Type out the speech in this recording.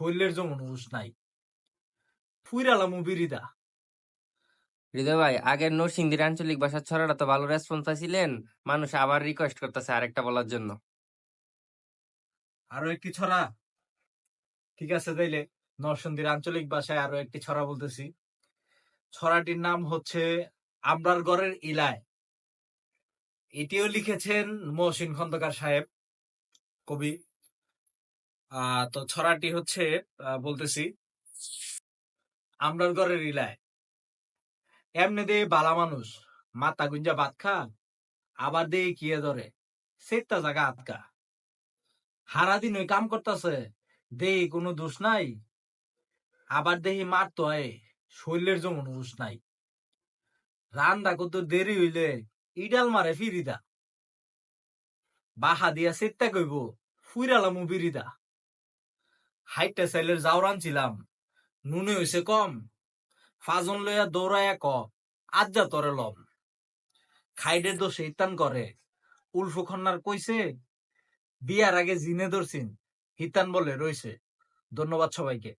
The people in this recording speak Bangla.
শরীরের যেমন হুশ নাই। ফুইরালামু বিরিদা। হৃদয় ভাই আগের নরসিংদীর আঞ্চলিক ভাষার ছড়াটা তো ভালো রেসপন্স পাইছিলেন। মানুষ আবার রিকোয়েস্ট করতেছে আরেকটা বলার জন্য। আরও একটি ছড়া। ঠিক আছে তাইলে নরসিংদীর আঞ্চলিক ভাষায় আরও একটি ছড়া বলতেছি। ছড়াটির নাম হচ্ছে আমরার গড়ের ইলায়। এটিও লিখেছেন মহসিন খন্দকার সাহেব কবি। তো ছড়াটি হচ্ছে বলতেছি, আমরার ঘরের ইলায়। এমনি দে বালা মানুষ, মাথা গুঞ্জা ভাত খা, আবার দে কিয়ে ধরে সেটা জায়গা আটকা সারাদিন ওই কাম করতেছে দেহি কোনো দোষ নাই, আবার দেহি মার তো শরীরের যেমন হুশ নাই। রান্না কত দেরি হইলে, ইডাল মারে ফিরিদা। বাহা দিয়া সেটটা কইব, ফুইরালাম বিরিদা। হাইটটা সাইলের জাউরান ছিলাম, নুনে হইছে কম, ফাজন লইয়া দৌড়াইয়া ক, আজ্জা তরে লম। খাইডের দোষ ইতান করে উলফু খন্নার কইছে, বিয়ার আগে জিনে ধরছিন, হিতান বলে রইছে। ধন্যবাদ সবাইকে।